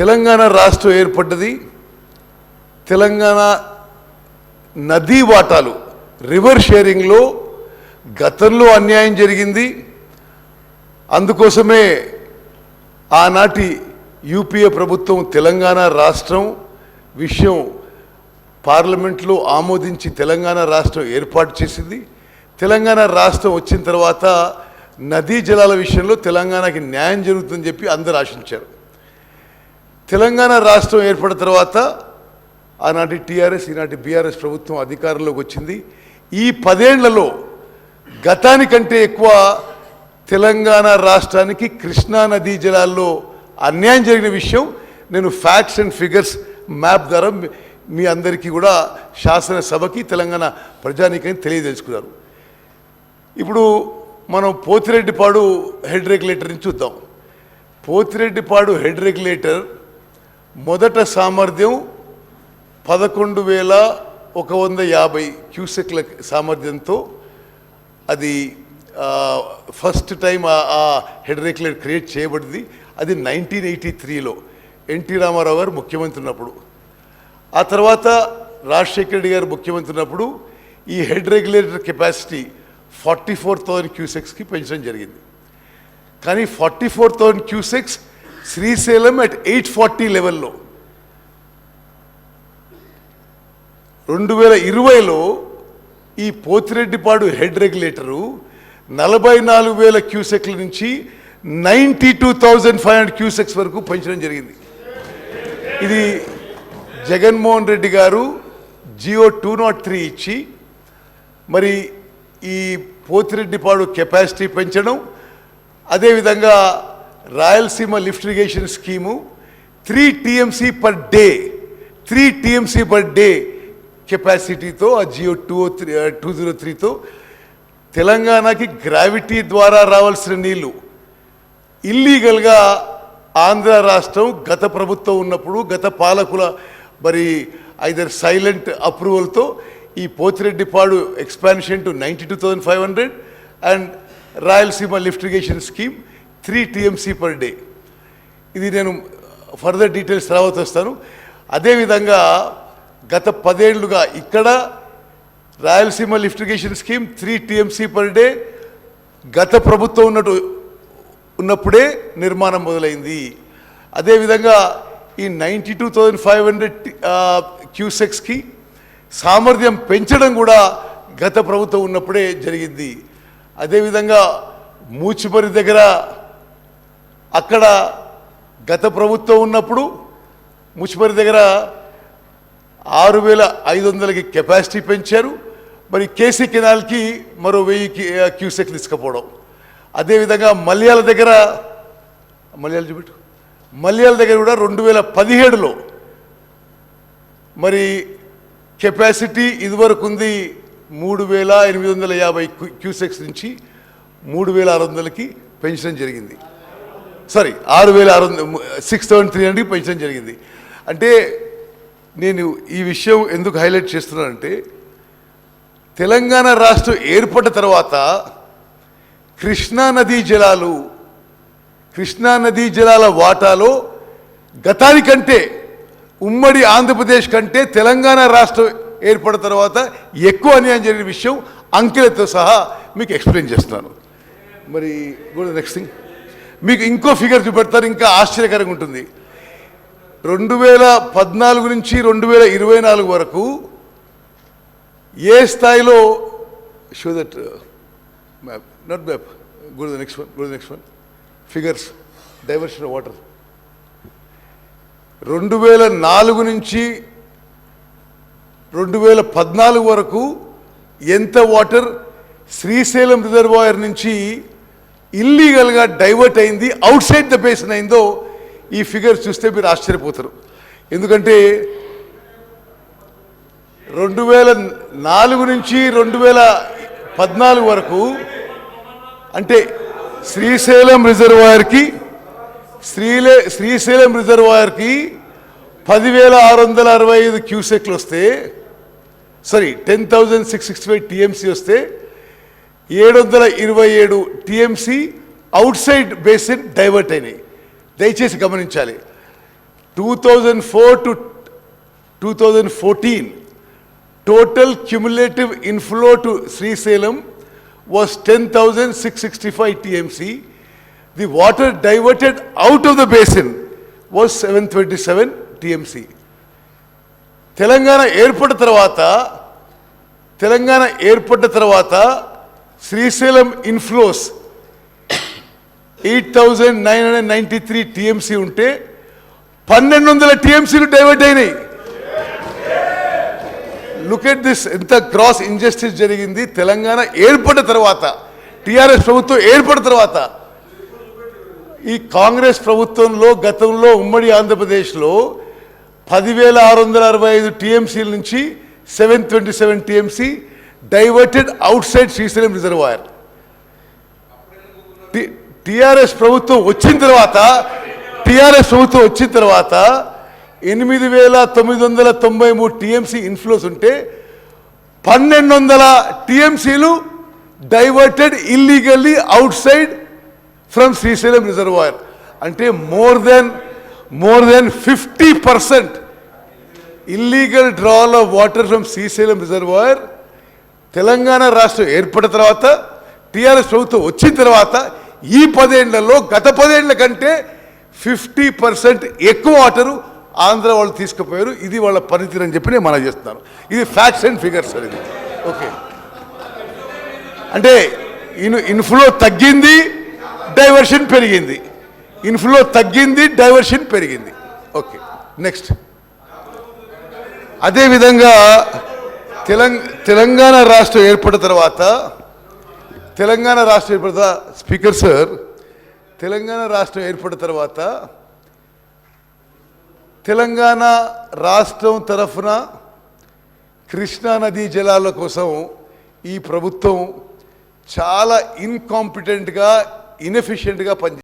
తెలంగాణ రాష్ట్రం ఏర్పడ్డది. తెలంగాణ నదీ వాటాలు రివర్ షేరింగ్లో గతంలో అన్యాయం జరిగింది. అందుకోసమే ఆనాటి యూపీఏ ప్రభుత్వం తెలంగాణ రాష్ట్రం విషయం పార్లమెంట్లో ఆమోదించి తెలంగాణ రాష్ట్రం ఏర్పాటు చేసింది. తెలంగాణ రాష్ట్రం వచ్చిన తర్వాత నదీ జలాల విషయంలో తెలంగాణకి న్యాయం జరుగుతుందని చెప్పి అందరు ఆశించారు. తెలంగాణ రాష్ట్రం ఏర్పడిన తర్వాత ఆనాటి టీఆర్ఎస్ ఈనాటి బీఆర్ఎస్ ప్రభుత్వం అధికారంలోకి వచ్చింది. ఈ పదేళ్ళలో గతానికంటే ఎక్కువ తెలంగాణ రాష్ట్రానికి కృష్ణా నదీ జలాల్లో అన్యాయం జరిగిన విషయం నేను ఫ్యాక్ట్స్ అండ్ ఫిగర్స్ మ్యాప్ ద్వారా మీ- అందరికీ కూడా శాసనసభకి తెలంగాణ ప్రజానీకాన్ని తెలియదలుచుకున్నారు ఇప్పుడు మనం పోతిరెడ్డిపాడు హెడ్ రెగ్యులేటర్ని చూద్దాం. పోతిరెడ్డిపాడు హెడ్ రెగ్యులేటర్ మొదట సామర్థ్యం పదకొండు వేల ఒక వంద యాభై క్యూసెక్ల సామర్థ్యంతో అది ఫస్ట్ టైం ఆ- ఆ క్రియేట్ చేయబడింది. అది నైన్టీన్ ఎయిటీ త్రీలో. ఎన్టీ రామారావు గారు ముఖ్యమంత్రి ఉన్నప్పుడు. ఆ తర్వాత రాజశేఖర రెడ్డి గారు ముఖ్యమంత్రి ఉన్నప్పుడు ఈ head regulator capacity forty four thousand క్యూసెక్స్కి పెంచడం జరిగింది. కానీ forty four thousand cusecs Srisailam at eight forty లెవెల్లో రెండు వేల ఇరవైలో ఈ పోతిరెడ్డిపాడు హెడ్ రెగ్యులేటరు నలభై నాలుగు వేల క్యూసెక్ల నుంచి ninety two thousand five hundred cusecs వరకు పెంచడం జరిగింది. ఇది జగన్మోహన్ రెడ్డి గారు జియో టూ నాట్ త్రీ ఇచ్చి మరి ఈ పోతిరెడ్డిపాడు కెపాసిటీ పెంచడం అదేవిధంగా Rayalaseema lift irrigation scheme three TMC per day three TMC per day కెపాసిటీతో ఆ GO two three two zero త్రీతో తెలంగాణకి గ్రావిటీ ద్వారా రావాల్సిన నీళ్ళు. ఇల్లీగల్గా ఆంధ్ర రాష్ట్రం గత ప్రభుత్వం ఉన్నప్పుడు గత పాలకుల మరి ఐదర్ సైలెంట్ అప్రూవల్తో ఈ Pothireddypadu expansion to ninety two thousand five hundred and Rayalaseema lift irrigation scheme three TMC per day ఇది నేను ఫర్దర్ డీటెయిల్స్ తర్వాత వస్తాను. అదేవిధంగా గత పదేళ్ళుగా ఇక్కడ Rayalaseema lift irrigation scheme three TMC per day గత ప్రభుత్వం ఉన్నట్టు ఉన్నప్పుడే నిర్మాణం మొదలైంది. అదేవిధంగా ఈ ninety two thousand five hundred క్యూసెక్స్కి సామర్థ్యం పెంచడం కూడా గత ప్రభుత్వం ఉన్నప్పుడే జరిగింది. అదేవిధంగా మూచిపరి దగ్గర అక్కడ గత ప్రభుత్వం ఉన్నప్పుడు ముచ్చిపరి దగ్గర ఆరు వేల ఐదు వందలకి కెపాసిటీ పెంచారు. మరి కేసీ కెనాల్కి మరో వెయ్యి క్యూసెక్ తీసుకుపోవడం. అదేవిధంగా మల్యాల దగ్గర మల్యాల చూపెట్టు. మల్యాల దగ్గర కూడా రెండు వేల పదిహేడులో మరి కెపాసిటీ ఇదివరకు ఉంది మూడు వేల ఎనిమిది వందల యాభై క్యూసెక్స్ నుంచి మూడు వేల ఆరు వందలకి పెంచడం జరిగింది. సారీ ఆరు వేల ఆరు వందల సిక్స్ థౌసండ్ త్రీ హండ్రెడ్కి పెంచడం జరిగింది. అంటే నేను ఈ విషయం ఎందుకు హైలైట్ చేస్తున్నానంటే తెలంగాణ రాష్ట్రం ఏర్పడ్డ తర్వాత కృష్ణా నదీ జలాలు కృష్ణా నదీ జలాల వాటాలో గతానికంటే ఉమ్మడి ఆంధ్రప్రదేశ్ కంటే తెలంగాణ రాష్ట్రం ఏర్పడిన తర్వాత ఎక్కువ అన్యాయం జరిగిన విషయం అంకెలతో సహా మీకు ఎక్స్ప్లెయిన్ చేస్తున్నాను మరి గుడ్ నెక్స్ట్ థింగ్ మీకు ఇంకో ఫిగర్ చూపెడతారు ఇంకా ఆశ్చర్యకరంగా ఉంటుంది. రెండు వేల పద్నాలుగు నుంచి రెండు వేల ఇరవై నాలుగు వరకు ఏ స్థాయిలో show that map not map good next one good next one figures diversion water రెండు వేల నాలుగు నుంచి రెండు వేల పద్నాలుగు వరకు ఎంత వాటర్ శ్రీశైలం రిజర్వాయర్ నుంచి ఇల్లీగల్గా డైవర్ట్ అయింది అవుట్ సైడ్ ద బేసిన్ అయిందో ఈ ఫిగర్ చూస్తే మీరు ఆశ్చర్యపోతారు. ఎందుకంటే రెండు వేల నాలుగు నుంచి రెండు వేల పద్నాలుగు వరకు అంటే శ్రీశైలం రిజర్వాయర్కి శ్రీలే శ్రీశైలం రిజర్వాయర్కి పదివేల ఆరు వందల అరవై ఐదు క్యూసెక్లు వస్తే sorry ten thousand six sixty five TMC వస్తే ఏడు వందల ఇరవై ఏడు టీఎంసీ అవుట్ సైడ్ బేసిన్ డైవర్ట్ అయినాయి. దయచేసి గమనించాలి. Two thousand four to two thousand fourteen total cumulative inflow to Srisailam was ten thousand six sixty five TMC. The water diverted out of the basin was seven twenty seven TMC. Telangana ఏర్పడిన తర్వాత తెలంగాణ ఏర్పడిన తర్వాత Srisailam inflows eight thousand nine hundred ninety three TMC ఉంటే పన్నెండు వందల టీఎంసీలు divert అయినాయి. Look at this ఎంత క్రాస్ ఇంజస్టిస్ జరిగింది. తెలంగాణ ఏర్పడిన తర్వాత టీఆర్ఎస్ ప్రభుత్వం ఏర్పడిన తర్వాత ఈ కాంగ్రెస్ ప్రభుత్వంలో గతంలో ఉమ్మడి ఆంధ్రప్రదేశ్లో పదివేల ఆరు వందల అరవై ఐదు టీఎంసీల నుంచి seven twenty seven TMC diverted outside Srisailam reservoir. TRS ప్రభుత్వం వచ్చిన తర్వాత టిఆర్ఎస్ ప్రభుత్వం వచ్చిన తర్వాత ఎనిమిది వేల తొమ్మిది వందల తొంభై మూడు టీఎంసీ ఇన్ఫ్లోస్ ఉంటే పన్నెండు వందల టీఎంసీలు diverted illegally outside from Srisailam reservoir. అంటే more than more than fifty percent illegal drawal of water from Srisailam reservoir Telangana రాష్ట్రం ఏర్పడిన తర్వాత టీఆర్ఎస్ ప్రభుత్వం వచ్చిన తర్వాత ఈ పదేళ్ళలో గత పదేళ్ళ కంటే ఫిఫ్టీ పర్సెంట్ ఎక్కువ వాటరు ఆంధ్ర వాళ్ళు తీసుకుపోయారు. ఇది వాళ్ళ పనితీరు అని చెప్పి నేను మనం చేస్తున్నాను. ఇది ఫ్యాక్ట్స్ అండ్ ఫిగర్స్ అనేది. ఓకే. అంటే ఇన్ ఇన్ఫ్లో తగ్గింది డైవర్షన్ పెరిగింది. ఇన్ఫ్లో తగ్గింది డైవర్షన్ పెరిగింది. ఓకే. నెక్స్ట్ అదేవిధంగా తెలంగాణ రాష్ట్రం ఏర్పడిన తర్వాత తెలంగాణ రాష్ట్రం ఏర్పడిన స్పీకర్ సార్ తెలంగాణ రాష్ట్రం ఏర్పడిన తర్వాత తెలంగాణ రాష్ట్రం తరఫున కృష్ణా నదీ జలాల కోసం ఈ ప్రభుత్వం చాలా ఇన్కాంపిటెంట్గా ఇన్ఎఫిషియెంట్గా పనిచేస్తుంది